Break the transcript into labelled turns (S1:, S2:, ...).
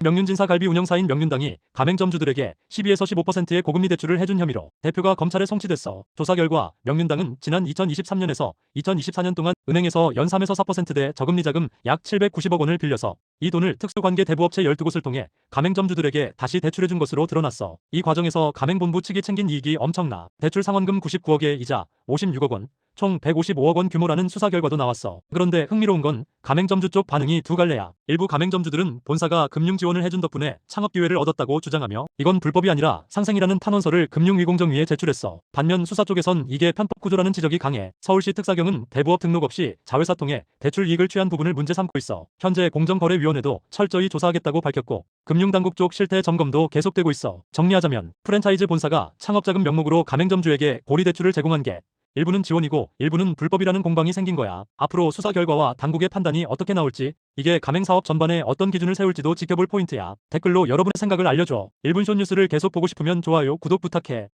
S1: 명륜진사 갈비 운영사인 명륜당이 가맹점주들에게 12에서 15%의 고금리 대출을 해준 혐의로 대표가 검찰에 송치됐어. 조사 결과 명륜당은 지난 2023년에서 2024년 동안 은행에서 연 3에서 4%대 저금리 자금 약 790억 원을 빌려서 이 돈을 특수관계 대부업체 12곳을 통해 가맹점주들에게 다시 대출해준 것으로 드러났어. 이 과정에서 가맹본부 측이 챙긴 이익이 엄청나. 대출 상환금 99억에 이자 56억 원, 총 155억 원 규모라는 수사 결과도 나왔어. 그런데 흥미로운 건 가맹점주 쪽 반응이 두 갈래야. 일부 가맹점주들은 본사가 금융 지원을 해준 덕분에 창업 기회를 얻었다고 주장하며 이건 불법이 아니라 상생이라는 탄원서를 금융위공정위에 제출했어. 반면 수사 쪽에선 이게 편법 구조라는 지적이 강해. 서울시 특사경은 대부업 등록 없이 자회사 통해 대출 이익을 취한 부분을 문제 삼고 있어. 현재 공정거래위원회도 철저히 조사하겠다고 밝혔고 금융당국 쪽 실태 점검도 계속되고 있어. 정리하자면 프랜차이즈 본사가 창업자금 명목으로 가맹점주에게 고리 대출을 제공한 게 일부는 지원이고 일부는 불법이라는 공방이 생긴 거야. 앞으로 수사 결과와 당국의 판단이 어떻게 나올지 이게 가맹사업 전반에 어떤 기준을 세울지도 지켜볼 포인트야. 댓글로 여러분의 생각을 알려줘. 1분 숏 뉴스를 계속 보고 싶으면 좋아요, 구독 부탁해.